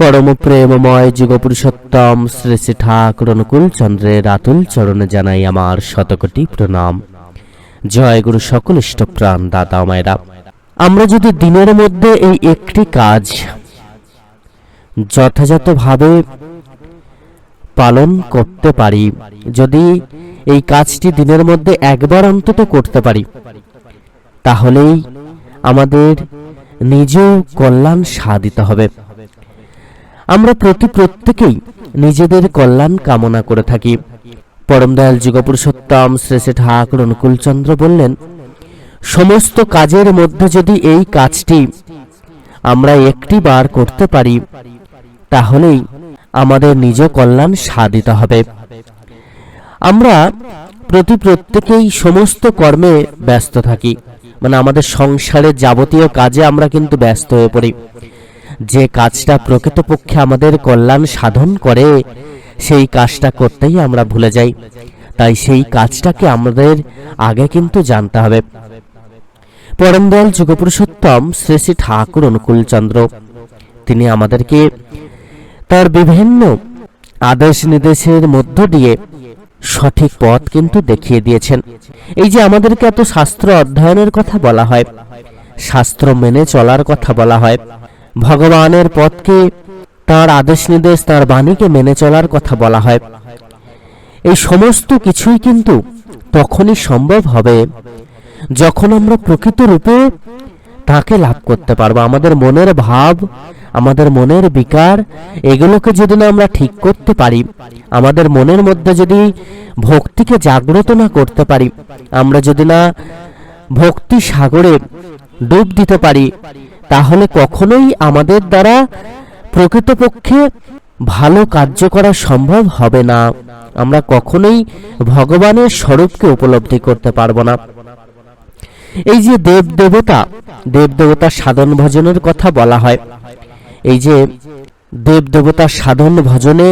পরম প্রেমময় যুগপুরুষোত্তম শ্রী শ্রী ঠাকুর অনুকূল চন্দ্রের আতুল চরণে জানাই আমার শতকোটি প্রণাম। জয় গুরু সকল ইষ্টপ্রাণ দাদা মায়েরা। আমরা যদি দিনের মধ্যে এই একটি কাজ যথাযথভাবে পালন করতে পারি, যদি এই কাজটি দিনের মধ্যে একবার অন্তত করতে পারি, তাহলেই আমাদের নিজ কল্যাণ সাধিত হবে। আমরা প্রতি প্রত্যেকেই নিজেদের কল্যাণ কামনা করে থাকি। পরম দয়াল যুগপুরুষোত্তম শ্রী শ্রী ঠাকুর অনুকূলচন্দ্র বললেন, সমস্ত কাজের মধ্যে যদি এই কাজটি আমরা একটি বার করতে পারি, তাহলেই আমাদের নিজ কল্যাণ সাধিত হবে। আমরা প্রতি প্রত্যেকেই সমস্ত কর্মে ব্যস্ত থাকি। মানে আমাদের সংসারের যাবতীয় কাজে আমরা কিন্তু ব্যস্ত হয়ে পড়ি। যে কাজটা প্রকৃতপক্ষে আমাদের কল্যাণ সাধন করে, সেই কাজটা করতেই আমরা ভুলে যাই। তাই সেই কাজটাকে আমাদের আগে কিন্তু জানতে হবে। পরম দয়াল যুগপুরুষোত্তম শ্রী শ্রী ঠাকুর অনুকূলচন্দ্র, তিনি আমাদেরকে তার বিভিন্ন আদেশ নির্দেশের মধ্য দিয়ে সঠিক পথ কিন্তু দেখিয়ে দিয়েছেন। এই যে আমাদেরকে এত শাস্ত্র অধ্যয়নের কথা বলা হয়, শাস্ত্র মেনে চলার কথা বলা হয় ভগবানের পথকে, তার আদেশ নির্দেশ তার বাণীকে মেনে চলার কথা বলা হয়। এই সমস্ত কিছুই কিন্তু তখনই সম্ভব হবে যখন আমরা প্রকৃত রূপে তাকে লাভ করতে পারব। আমাদের মনের ভাব, আমাদের মনের বিকার, এগুলোকে যদি না আমরা ঠিক করতে পারি, আমাদের মনের মধ্যে যদি ভক্তিকে জাগ্রত না করতে পারি, আমরা যদি না ভক্তি সাগরে ডুব দিতে পারি তাহলে কখনোই আমাদের দ্বারা প্রকৃতপক্ষে ভালো কার্য করা সম্ভব হবে না। আমরা কখনোই ভগবানের স্বরূপকে উপলব্ধি করতে পারব না। এই যে দেব দেবতা দেব দেবতার সাধন ভজনের কথা বলা হয়। এই যে দেব দেবতার সাধন ভজনে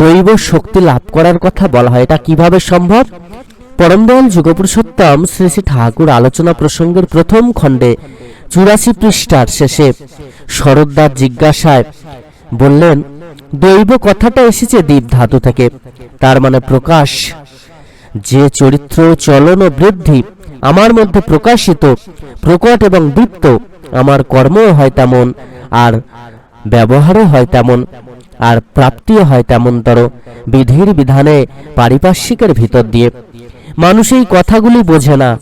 দৈব শক্তি লাভ করার কথা বলা হয়, এটা কীভাবে সম্ভব? পরমদয়াল যুগপুরুষোত্তম শ্রী শ্রী ঠাকুর আলোচনা প্রসঙ্গের প্রথম খণ্ডে চুরাশি পৃষ্ঠার শেষে শরদ্দার জিজ্ঞাসায় বললেন, দৈব কথাটা এসেছে দীপ ধাতু থেকে। তার মানে প্রকাশ। যে চরিত্র, চলন ও বৃদ্ধি আমার মধ্যে প্রকাশিত, প্রকট এবং দীপ্ত, আমার কর্মও হয় তেমন, আর ব্যবহারও হয় তেমন, আর প্রাপ্তিও হয় তেমনতর বিধির বিধানে পারিপার্শ্বিকের ভিতর দিয়ে। মানুষ এই কথাগুলি বোঝে না।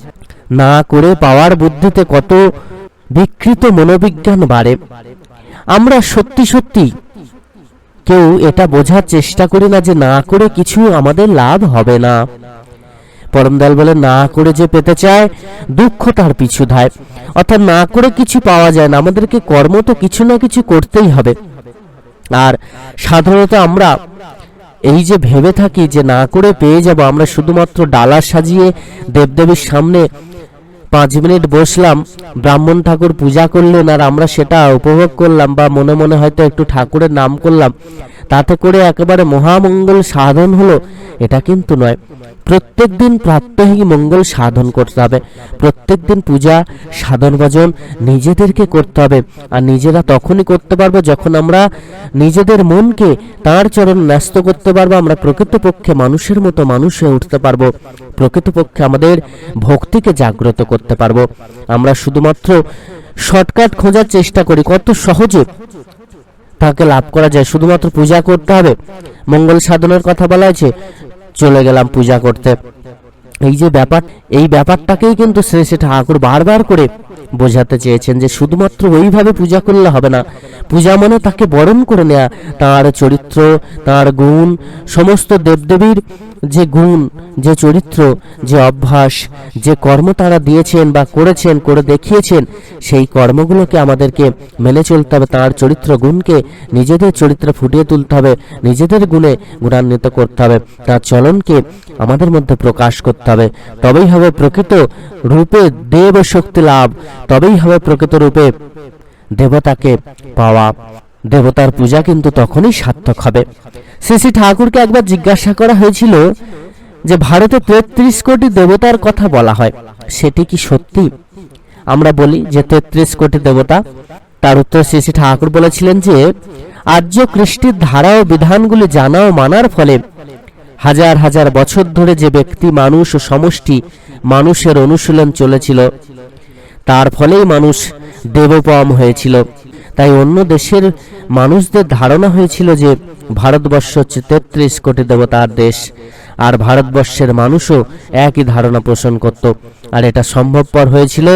না করে পাওয়ার বুদ্ধিতে কত বিকৃত মনোবিজ্ঞান বাড়ে। আমরা সত্যি সত্যি কেউ এটা বোঝার চেষ্টা করি না যে না করে কিছু আমাদের লাভ হবে না। পরমদয়াল বলে, না করে যে পেতে চায় দুঃখ তার পিছু ধায়। অর্থাৎ না করে কিছু পাওয়া যায় না, আমাদেরকে কর্ম তো কিছু না কিছু করতেই হবে। আর সাধারণত আমরা এই যে ভেবে থাকি যে না করে পেয়ে যাব, আমরা শুধুমাত্র ডালা সাজিয়ে দেবদেবীর সামনে পাঁচ মিনিট বসলাম, ব্রাহ্মণ ঠাকুর পূজা করলেন আর আমরা সেটা উপভোগ করলাম বা মনে মনে হয়তো একটু ঠাকুরের নাম করলাম। তাতে করে একেবারে মহামঙ্গল সাধন হলো, এটা কিন্তু নয়। প্রত্যেক দিন প্রাত্যহিক মঙ্গল সাধন করতে হবে। প্রত্যেক দিন পূজা, সাধন ভজন নিজেদেরকে করতে হবে। আর নিজেরা তখনই করতে পারব যখন আমরা নিজেদের মনকে তার চরণ ন্যস্ত করতে পারব, আমরা প্রকৃতপক্ষে মানুষের মতো মানুষ হয়ে উঠতে পারব। প্রকৃতপক্ষে আমাদের ভক্তিকে জাগ্রত করতে পারব। আমরা শুধুমাত্র শর্টকাট খোঁজার চেষ্টা করি, কত সহজে তাকে লাভ করা যায়। শুধুমাত্র পূজা করতে হবে। মঙ্গল সাধনের কথা বলা হয়েছে চলে গেলাম পূজা করতে। এই যে ব্যাপার, এই ব্যাপারটাকেই কিন্তু শ্রী শ্রী ঠাকুর বারবার করে বোঝাতে চেয়েছেন যে শুধুমাত্র ওইভাবে পূজা করলে হবে না। পূজা মানে তাকে বরণ করে নেয়া, তার চরিত্র, তার গুণ, সমস্ত দেবদেবীর যে গুণ, যে চরিত্র, যে অভ্যাস, যে কর্ম তারা দিয়েছেন বা করেছেন, করে দেখিয়েছেন, সেই কর্মগুলোকে আমাদেরকে মেনে চলতে হবে, তার চরিত্র গুণকে নিজেদের চরিত্রে ফুটিয়ে তুলতে হবে, নিজেদের গুণে গুণান্বিত করতে হবে, তার চলনকে আমাদের মধ্যে প্রকাশ করতে হবে। তবেই হবে প্রকৃত রূপে দেব শক্তি লাভ, তবেই হবে প্রকৃত রূপে দেবতাকে পাওয়া। দেবতার পূজা কিন্তু তখনই সার্থক হবে। শ্রী শ্রী ঠাকুরকে একবার জিজ্ঞাসা করা হয়েছিল যে, ভারতে তেত্রিশ কোটি দেবতার কথা বলা হয়, সেটি কি সত্যি? আমরা বলি যে, তেত্রিশ কোটি দেবতা। তার উত্তর শ্রী শ্রী ঠাকুর বলেছিলেন যে, আর্য কৃষ্টির ধারা ও বিধানগুলি জানা ও মানার ফলে হাজার হাজার বছর ধরে যে ব্যক্তি, মানুষ ও সমষ্টি মানুষের অনুশীলন চলেছিল, তার ফলেই মানুষ দেবপম হয়েছিল। তাই অন্য দেশের মানুষদের ধারণা হয়েছিল যে ভারতবর্ষ হচ্ছে তেত্রিশ কোটি দেবতার দেশ, আর ভারতবর্ষের মানুষও একই ধারণা পোষণ করত। আর এটা সম্ভবপর হয়েছিল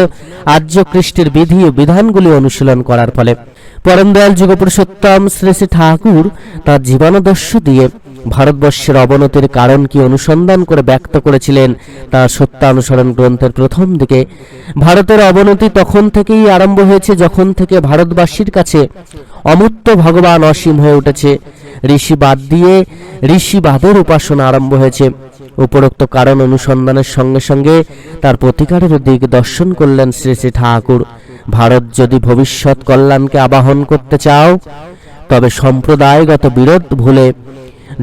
আর্যকৃষ্টির বিধি ও বিধানগুলি অনুশীলন করার ফলে। পরম দয়াল যুগপুরুষোত্তম শ্রী শ্রী ঠাকুর তার জীবনাদর্শ দিয়ে ভারতবর্ষের অবনতির কারণ কি অনুসন্ধান করে ব্যক্ত করেছিলেন তার সত্যানুসরণ গ্রন্থের প্রথম দিকে। ভারতের অবনতি তখন থেকেই আরম্ভ হয়েছে যখন থেকে ভারতবাসীর কাছে অমূর্ত ভগবান অসীম হয়ে উঠেছে। ঋষি বাদ দিয়ে ঋষিবাদের উপাসনা আরম্ভ হয়েছে। উপরোক্ত কারণ অনুসন্ধানের সঙ্গে সঙ্গে তার প্রতিকারের দিক দর্শন করলেন শ্রী শ্রী ঠাকুর। ভারত যদি ভবিষ্যৎ কল্যাণকে আবাহন করতে চাও, তবে সম্প্রদায়গত বিরোধ ভুলে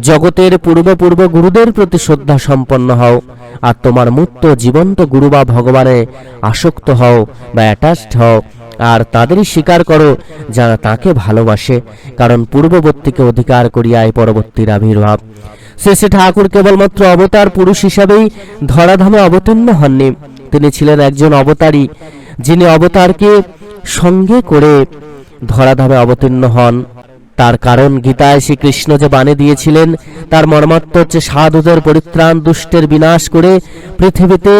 জগতের পূর্বপূর্ব গুরুদের প্রতি শ্রদ্ধা সম্পন্ন হও আর তোমার মুক্ত জীবন্ত গুরু বা ভগবানে আসক্ত হও বা অ্যাটাচড হও আর তাদেরই স্বীকার করো যারা তাকে ভালোবাসে, কারণ পূর্ববর্তীকে অধিকার করিয়ায় পরবর্তীর আবির্ভাব। শ্রী ঠাকুর কেবলমাত্র অবতার পুরুষ হিসাবেই ধরাধামে অবতীর্ণ হননি। তিনি ছিলেন একজন অবতারী যিনি অবতারকে সঙ্গে করে ধরাধামে অবতীর্ণ হন। তার কারণ গীতায় শ্রীকৃষ্ণ যে বাণী দিয়েছিলেন, তার মর্মার্থ হচ্ছে সাধুদের পরিত্রাণ, দুষ্টের বিনাশ করে পৃথিবীতে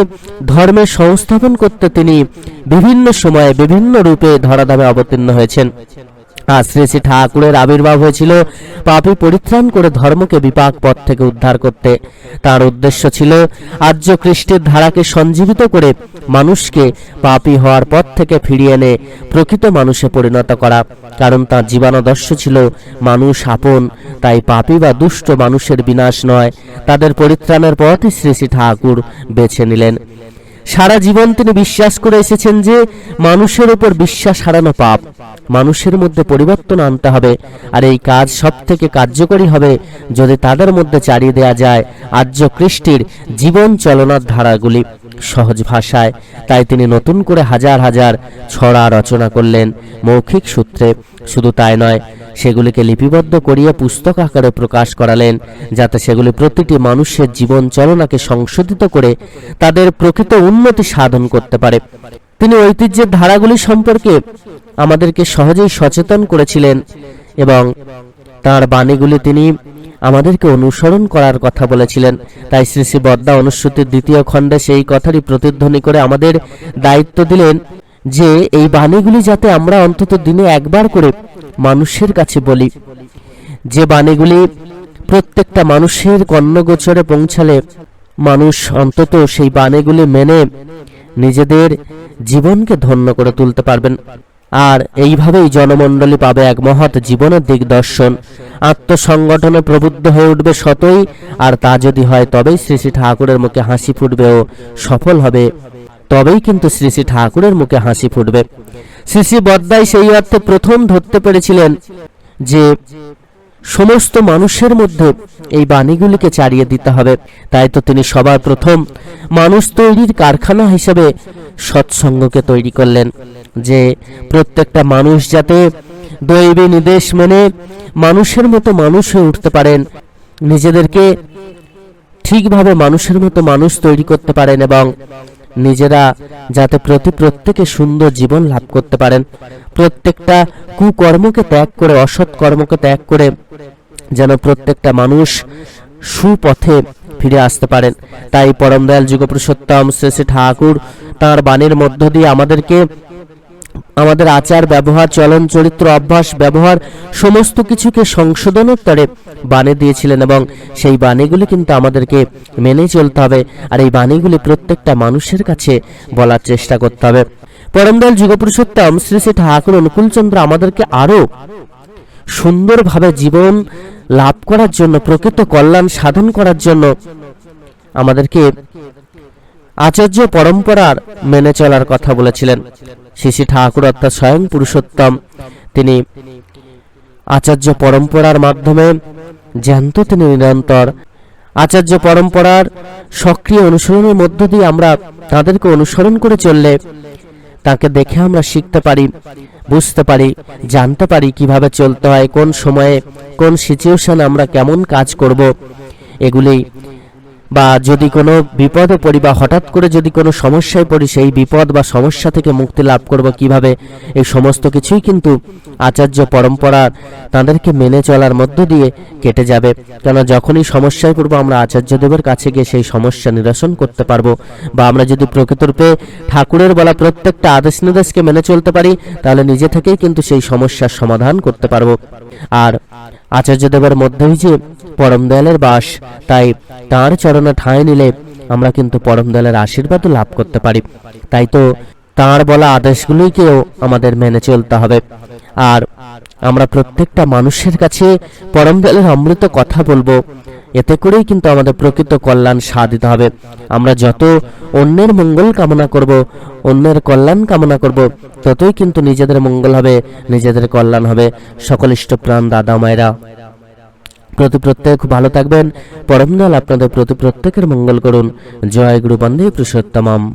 ধর্মের সংস্থাপন করতে তিনি বিভিন্ন সময়ে বিভিন্ন রূপে ধরাধামে অবতীর্ণ হয়েছেন। শ্রী শ্রী ঠাকুরের আবির্ভাব হয়েছিল। পাপী পরিত্রাণ করে ধর্মকে বিপাক পথ থেকে উদ্ধার করতে। তার উদ্দেশ্য ছিল আর্য কৃষ্টের ধারাকে সঞ্জীবিত করে মানুষকে পাপী হওয়ার পথ থেকে ফিরিয়ে এনে প্রকৃত মানুষে পরিণত করা। কারণ তার জীবনাদর্শ ছিল মানুষ আপন, তাই পাপী বা দুষ্ট মানুষের বিনাশ নয়। তাদের পরিত্রাণের পথই শ্রী শ্রী ঠাকুর বেছে নিলেন। সারা জীবন তিনি বিশ্বাস করে এসেছেন যে মানুষের উপর বিশ্বাস হারানো পাপ। মানুষের মধ্যে পরিবর্তন আনতে হবে। আর এই কাজ সব থেকে কার্যকরী হবে যদি তাদের মধ্যে চালিয়ে দেওয়া যায় আর্য কৃষ্টির জীবন চলনার ধারাগুলি। সহজ ভাষায়, তাই তিনি নতুন করে হাজার হাজার ছড়া রচনা করলেন। মৌখিক সূত্রে শুধু তাই নয় সেগুলিকে লিপিবদ্ধ করিয়া পুস্তক আকারে প্রকাশ করালেন, যাতে সেগুলি প্রতিটি মানুষের জীবন চলনাকে সংশোধিত করে তাদের প্রকৃত উন্নতি সাধন করতে পারে। তিনি ঐতিহ্যের ধারাগুলি সম্পর্কে আমাদেরকে সহজেই সচেতন করেছিলেন এবং তার বাণীগুলি তিনি আমাদেরকে অনুসরণ করার কথা বলেছিলেন। তাই শ্রী শ্রী বদ্দা অনুশ্রুতির দ্বিতীয় খণ্ডে সেই কথারই প্রতিধ্বনি করে আমাদের দায়িত্ব দিলেন যে এই বাণীগুলি যাতে আমরা অন্তত দিনে একবার করে মানুষের কাছে বলি। যে বাণীগুলি প্রত্যেকটা মানুষের কর্ণগোচরে পৌঁছালে মানুষ অন্তত সেই বাণীগুলি মেনে নিজেদের জীবনকে ধন্য করে তুলতে পারবেন। আর এইভাবেই জনমণ্ডলী পাবে এক মহৎ জীবনের দিগদর্শন। আত্মসংগঠনে প্রবুদ্ধ হয়ে উঠবে সতই, আর তা যদি হয় তবেই শ্রী শ্রী ঠাকুরের মুখে হাসি ফুটবে ও সফল হবে। তবেই কিন্তু শ্রী শ্রী ঠাকুরের মুখে হাসি ফুটবে। শ্রী শ্রী বদ্দাই সেই অর্থে প্রথম ধরতে পেরেছিলেন যে সমস্ত মানুষের মধ্যে এই বাণীগুলিকে চালিয়ে দিতে হবে। তাই তো তিনি সবার প্রথম মানুষ তৈরির কারখানা হিসেবে সৎসঙ্গকে তৈরি করলেন, যে প্রত্যেকটা মানুষ যাতে দৈবী নির্দেশ মেনে মানুষের মতো মানুষ হয়ে উঠতে পারেন, নিজেদেরকে ঠিকভাবে মানুষের মতো মানুষ তৈরি করতে পারেন এবং নিজেরা যাতে প্রতি প্রত্যেকে সুন্দর জীবন লাভ করতে পারেন। প্রত্যেকটা কুকর্মকে ত্যাগ করে, অসৎ কর্মকে ত্যাগ করে যেন প্রত্যেকটা মানুষ সুপথে ফিরে আসতে পারেন। তাই পরম দয়াল যুগপুরুষোত্তম শ্রী শ্রী ঠাকুর তাঁর বাণীর মধ্য দিয়ে আমাদেরকে আমাদের আচার ব্যবহার, চলন চরিত্র, অভ্যাস ব্যবহার, সমস্ত কিছুকে সংশোধনের বাণী দিয়েছিলেন এবং সেই বাণীগুলি কিন্তু আমাদেরকে মেনে চলতে হবে। আর এই বাণীগুলি প্রত্যেকটা মানুষের কাছে বলার চেষ্টা করতে হবে। পরমদয়াল যুগপুরুষোত্তম শ্রী শ্রী ঠাকুর অনুকূলচন্দ্র আমাদেরকে আরও সুন্দরভাবে জীবন লাভ করার জন্য, প্রকৃত কল্যাণ সাধন করার জন্য আমাদেরকে আচার্য পরম্পরার মেনে চলার কথা বলেছিলেন। শ্রী ঠাকুর অর্থাৎ স্বয়ং পুরুষোত্তম। তিনি আচার্য পরম্পরার মাধ্যমে জ্যান্ত তিনি নিরন্তর। আচার্য পরম্পরার সক্রিয় অনুসরণের মধ্য দিয়ে আমরা তাদেরকে অনুসরণ করে চললে তাকে দেখে আমরা শিখতে পারি, বুঝতে পারি, জানতে পারি কীভাবে চলতে হয়, কোন সময়ে কোন সিচুয়েশন আমরা কেমন কাজ করব। এগুলি বা যদি কোনো বিপদে পড়ি বা হঠাৎ করে যদি কোনো সমস্যায় পড়ি, সেই বিপদ বা সমস্যা থেকে মুক্তি লাভ করব কীভাবে? এই সমস্ত কিছুই কিন্তু আচার্য পরম্পরা তাদেরকে মেনে চলার মধ্য দিয়ে কেটে যাবে। কেন যখনই সমস্যায় পড়ব, আমরা আচার্যদেবের কাছে গিয়ে সেই সমস্যা নিরসন করতে পারব বা আমরা যদি প্রকৃতরূপে ঠাকুরের বলা প্রত্যেকটা আদেশ নির্দেশকে মেনে চলতে পারি, তাহলে নিজে থেকেই কিন্তু সেই সমস্যার সমাধান করতে পারব। আর আচার্যদেবের মধ্যেই যে পরম দয়ালের বাস। তাই তাঁর চরণে ঠাঁই নিলে আমরা কিন্তু পরম দয়ালের আশীর্বাদও লাভ করতে পারি। তাই তো তাঁর বলা আদেশগুলিকেও আমাদের মেনে চলতে হবে। আর আমরা প্রত্যেকটা মানুষের কাছে পরম দয়ালের অমৃত কথা বলব। এতে করেই কিন্তু আমাদের প্রকৃত কল্যাণ সাধিত হবে। আমরা যত অন্যের মঙ্গল কামনা করব, অন্যের কল্যাণ কামনা করব, ততই কিন্তু নিজেদের মঙ্গল হবে, নিজেদের কল্যাণ হবে। সকল ইষ্টপ্রাণ দাদা মায়েরা। প্রতি প্রত্যেক ভালো থাকবেন। পরমদল আপনাদের প্রতি প্রত্যেকের মঙ্গল করুন। জয় গুরু বন্দে পুরুষোত্তমম।